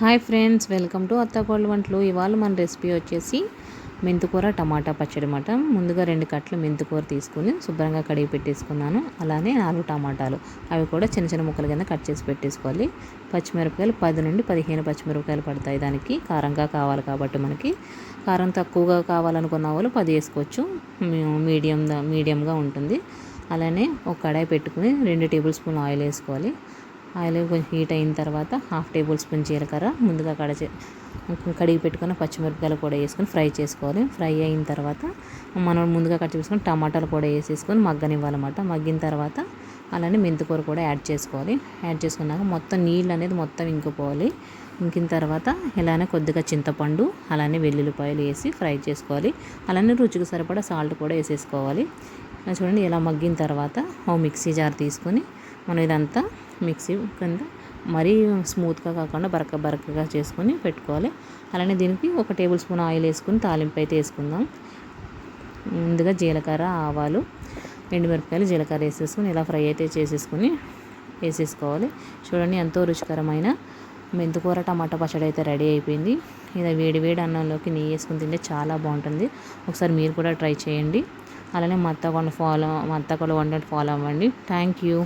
Hi friends welcome to అత్తకోళ్ళ వంటలు ఇవాళ మన రెసిపీ వచ్చేసి మెంతుకూర టమాటా పచ్చడి మాట ముందుగా రెండు కట్టలు మెంతుకూర తీసుకుని శుభ్రంగా కడిగి పెట్టేసుకున్నాను. అలానే నాలుగు టమాటాలు. అవి కూడా చిన్న చిన్న ముక్కల కింద కట్ చేసి పెట్టేసుకోవాలి. పచ్చిమిరపకాయలు పది నుండి పదిహేను పచ్చిమిరపకాయలు పడతాయి దానికి. కారంగా కావాలి కాబట్టి మనకి. కారం తక్కువగా కావాలనుకున్న వాళ్ళు పది వేసుకోవచ్చు. మీడియం మీడియంగా ఉంటుంది. అలానే ఒక కడాయి పెట్టుకుని రెండు టేబుల్ స్పూన్ ఆయిల్ వేసుకోవాలి. ఆయిల్ కొంచెం హీట్ అయిన తర్వాత హాఫ్ టేబుల్ స్పూన్ జీలకర్ర ముందుగా కడ కడిగి పెట్టుకున్న పచ్చిమిరపకాయలు కూడా వేసుకొని ఫ్రై చేసుకోవాలి. ఫ్రై అయిన తర్వాత మనం ముందుగా కట్ చేసుకొని టమాటాలు కూడా వేసేసుకొని మగ్గనివ్వాలన్నమాట. మగ్గిన తర్వాత అలానే మెంతికూర కూడా యాడ్ చేసుకోవాలి. యాడ్ చేసుకున్నాక మొత్తం నీళ్ళు అనేది మొత్తం ఇంకిపోవాలి. ఇంకిన తర్వాత ఇలానే కొద్దిగా చింతపండు అలానే వెల్లుల్లిపాయలు వేసి ఫ్రై చేసుకోవాలి. అలానే రుచికి సరిపడా సాల్ట్ కూడా వేసేసుకోవాలి. చూడండి ఇలా మగ్గిన తర్వాత ఓ మిక్సీ జార్ తీసుకొని మనం ఇదంతా మిక్సీ కింద మరీ స్మూత్గా కాకుండా బరక బరకగా చేసుకొని పెట్టుకోవాలి. అలానే దీనికి ఒక టేబుల్ స్పూన్ ఆయిల్ వేసుకుని తాలింపు అయితే వేసుకుందాం. ముందుగా జీలకర్ర ఆవాలు ఎండుమిరపకాయలు జీలకర్ర వేసేసుకొని ఇలా ఫ్రై అయితే చేసేసుకొని వేసేసుకోవాలి. చూడండి ఎంతో రుచికరమైన మెంతుకూర టమాటా పచ్చడి అయితే రెడీ అయిపోయింది. ఇలా వేడి వేడి అన్నంలోకి నెయ్యి వేసుకుని తింటే చాలా బాగుంటుంది. ఒకసారి మీరు కూడా ట్రై చేయండి. అలానే మా అత్త ఫాలో మా అత్త కూడా ఫాలో అవ్వండి. Thank you.